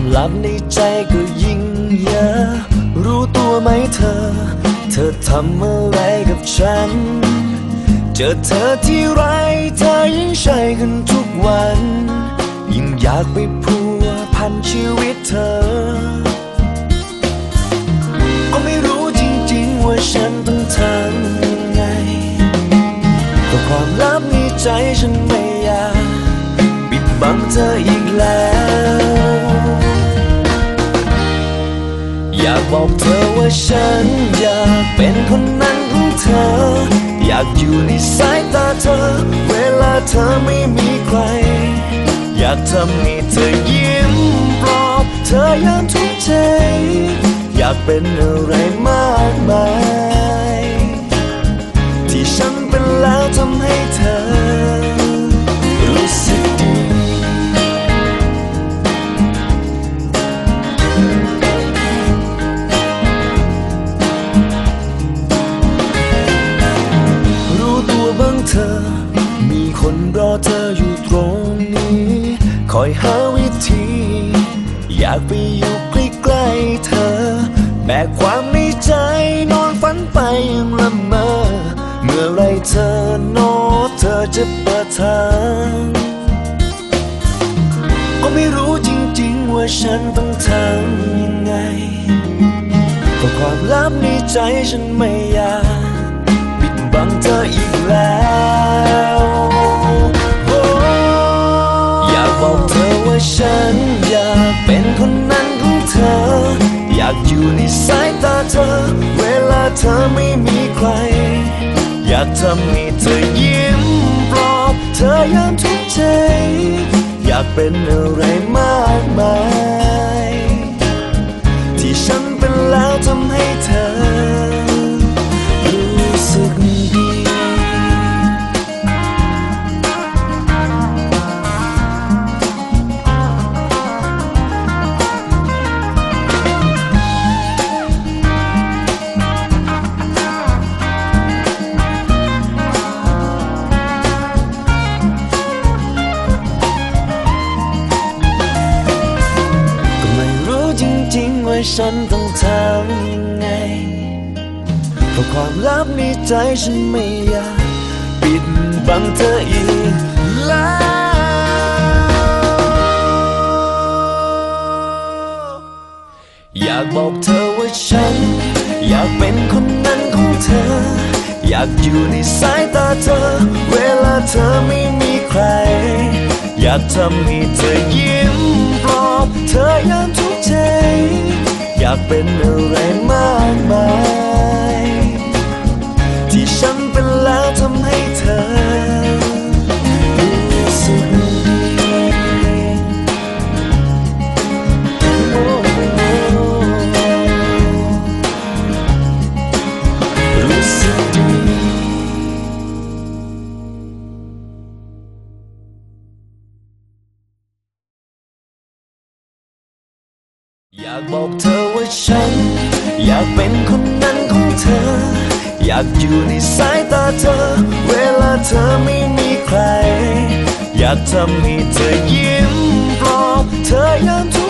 ความลับในใจก็ยิ่งเยอะรู้ตัวไหมเธอ เธอทำอะไรกับฉัน เจอเธอที่ไรเธอยิ่งใช่ขึ้นทุกวัน ยิ่งอยากไปพัวพันชีวิตเธอ ก็ไม่รู้จริงๆว่าฉันต้องทำยังไงก็ความลับในใจฉันไม่อยาก ปิดบังเธออีกแล้ว อยากบอกเธอว่าฉันอยากเป็นคนนั้นของเธอ อยากอยู่ในสายตาเธอ เวลาเธอไม่มีใคร อยากทำให้เธอยิ้มปลอบเธอยามทุกใจ อยากเป็นอะไรมากมาย เธออยู่ตรงนี้ คอยหาวิธี อยากไปอยู่ใกล้ๆเธอแบกความในใจนอนฝันไปยังละเมอ เมื่อไรเธอโนเธอจะเปิดทางก็ไม่รู้จริงๆว่าฉันต้องทำยังไงก็ความลับในใจฉันไม่อยาก ปิดบังเธออีกแล้ว บอกเธอว่าฉันอยากเป็นคนนั้นของเธอ อยากอยู่ในสายตาเธอ เวลาเธอไม่มีใคร อยากทำให้เธอยิ้มปลอบเธอยามทุกข์ใจ อยากเป็นอะไร จริงว่าฉันต้องทำยังไง เพราะความลับในใจฉันไม่อยากปิดบังเธออีกแล้วอยากบอกเธอว่าฉัน อยากเป็นคนนั้นของเธอ อยากอยู่ในสายตาเธอ เวลาเธอไม่มีใคร อยากทำให้เธอยิ้มปลอบเธอยามทากเป็นอะไรมากมายากบอกเธอว่าฉัน อยากเป็นคนนั้นของเธอ อยากอยู่ในสายตาเธอ เวลาเธอไม่มีใคร อยากทำให้เธอยิ้มปลอบเธอยามทุก